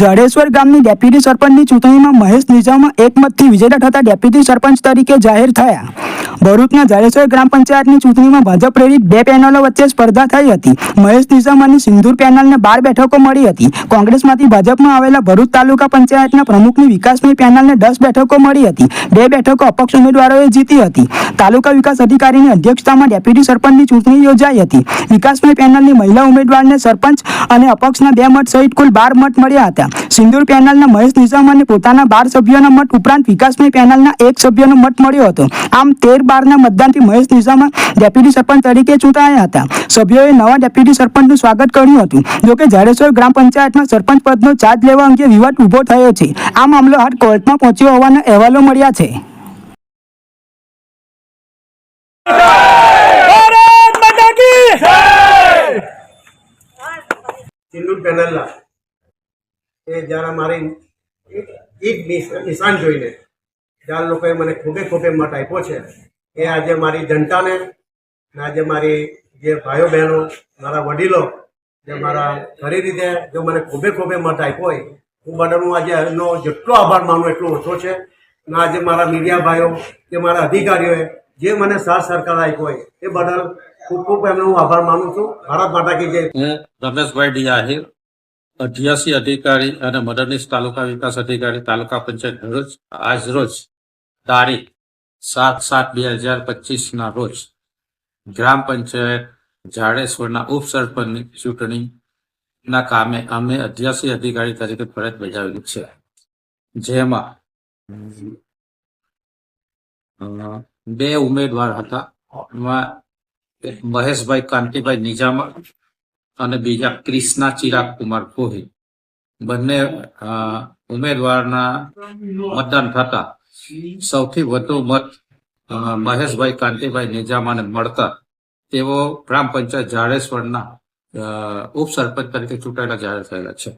જડેશ્વર ગામની ડેપ્યુટી સરપંચની ચૂંટણીમાં મહેશ નિઝામા એકમતથી વિજેતા થતા ડેપ્યુટી સરપંચ તરીકે જાહેર થયા. ભરૂચના જડેશ્વર ગ્રામ પંચાયતની ચૂંટણીમાં ભાજપ પ્રેરિત બે પેનલો વચ્ચે સ્પર્ધા થઈ હતી. મહેશ નિઝામાની સિંધુર પેનલને બાર બેઠકો મળી હતી. કોંગ્રેસમાંથી ભાજપમાં આવેલા ભરૂચ તાલુકા પંચાયતના પ્રમુખની વિકાસની પેનલને દસ બેઠકો મળી હતી. બે બેઠકો અપક્ષ ઉમેદવારોએ જીતી હતી. તાલુકા વિકાસ અધિકારીની અધ્યક્ષતામાં ડેપ્યુટી સરપંચની ચૂંટણી યોજાઈ હતી. વિકાસમય પેનલની મહિલા ઉમેદવારને સરપંચ અને અપક્ષના બે મત સહિત કુલ બાર મત મળ્યા હતા. સિંદૂર પેનલના મહેશ નિઝામને પોતાના બાર સભ્યોના મત ઉપરાંત વિકાસભાઈ પેનલના એક સભ્યનો મત મળ્યો હતો. આમ તેર બારના મતદાનથી મહેશ નિઝામા ડેપ્યુટી સરપંચ તરીકે ચૂંટાયા હતા. સભ્યોએ નવા ડેપ્યુટી સરપંચનું સ્વાગત કર્યું હતું. જોકે જાડેશ્વર ગ્રામ પંચાયતમાં સરપંચ પદનો ચાર્જ લેવા અંગે વિવાદ ઊભો થયો છે. આ મામલો હાલ કોર્ટમાં પહોંચ્યો હોવાના અહેવાલો મળ્યા છે ભારત માતા કી સિંદૂર પેનલના એ જ્યારે મારી એક નિશ- નિશાન જોઈને જ્યારે લોકોએ મને ખૂબે ખૂબે મત આપ્યો છે એ આજે મારી જનતાને આજે મારી જે ભાઈઓ બહેનો, મારા વડીલો જે મારા ખરી રીતે જો મને ખૂબે ખૂબે મત આપ્યો હોય, હું બધાનું આજે એનો જેટલો આભાર માનું એટલો ઓછો છે. અને આજે મારા મીડિયા ભાઈઓ કે મારા અધિકારીઓએ જે મને સાથ સરકાર આપ્યો હોય, એ બદલ ખૂબ ખૂબ એમનો હું આભાર માનું છું. ભારત માતા કી જય. રમેશભાઈ ડી આહિર અઠ્યાસી અધિકારી અને મદદનીશ તાલુકા વિકાસ અધિકારી તાલુકા પંચાયત ભરૂચ આજ રોજ તારીખ સાત સાત બે હજાર પચીસના રોજ ગ્રામ પંચાયત જાડેશ્વરના ઉપસરપંચની ચૂંટણીના કામે અમે અધ્યાસી અધિકારી તરીકે ફરજ બજાવેલી છે. જેમાં બે ઉમેદવાર હતા. મહેશભાઈ કાંતિભાઈ નિજામા અને બીજા ક્રિષ્ના ચિરાગ કુમાર કોહલી બંને ઉમેદવારના મતદાન થતા સૌથી વધુ મત મહેશભાઈ કાંતિભાઈ નિજામાને મળતા તેઓ ગ્રામ પંચાયત જાડેશ્વરના ઉપસરપંચ તરીકે ચૂંટાયેલા જાહેર થયેલા છે.